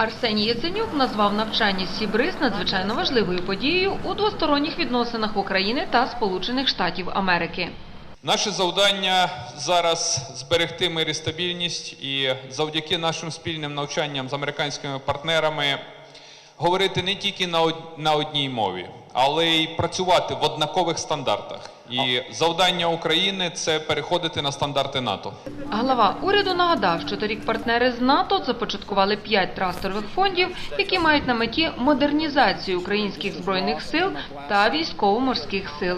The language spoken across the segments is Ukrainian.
Арсеній Яценюк назвав навчання Сібриз надзвичайно важливою подією у двосторонніх відносинах України та Сполучених Штатів Америки. Наше завдання зараз зберегти мир і стабільність і завдяки нашим спільним навчанням з американськими партнерами говорити не тільки на од- на одній мові, але й працювати в однакових стандартах. І завдання України це переходити на стандарти НАТО. Глава уряду нагадав, що торік партнери з НАТО започаткували п'ять трастових фондів, які мають на меті модернізацію українських збройних сил та військово-морських сил.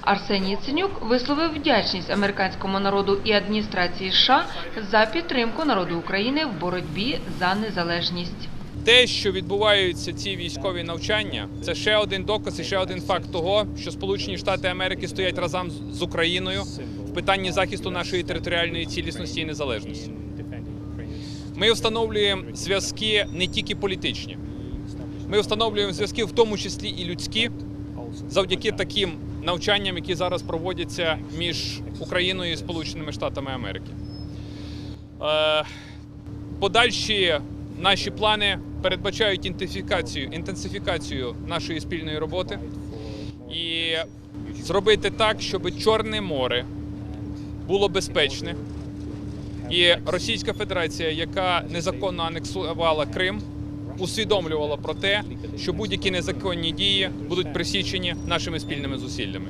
Арсеній Яценюк висловив вдячність американському народу і адміністрації США за підтримку народу України в боротьбі за незалежність. Те, що відбуваються ці військові навчання, це ще один доказ і ще один факт того, що Сполучені Штати Америки стоять разом з- Україною в питанні захисту нашої територіальної цілісності і незалежності. Ми встановлюємо зв'язки не тільки політичні, ми встановлюємо зв'язки в тому числі і людські, завдяки таким навчанням, які зараз проводяться між Україною і Сполученими Штатами Америки. Е, Подальші наші плани передбачають інтенсифікацію, інтенсифікацію нашої спільної роботи і зробити так, щоб Чорне море було безпечне. І Російська Федерація, яка незаконно анексувала Крим, усвідомлювала про те, що будь-які незаконні дії будуть присічені нашими спільними зусиллями.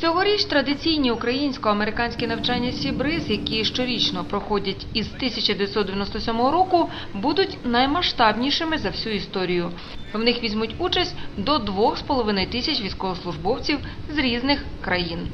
Цьогоріч традиційні українсько-американські навчання Сібриз, які щорічно проходять із 1997 року, будуть наймасштабнішими за всю історію. В них візьмуть участь до 2,5 тисяч військовослужбовців з різних країн.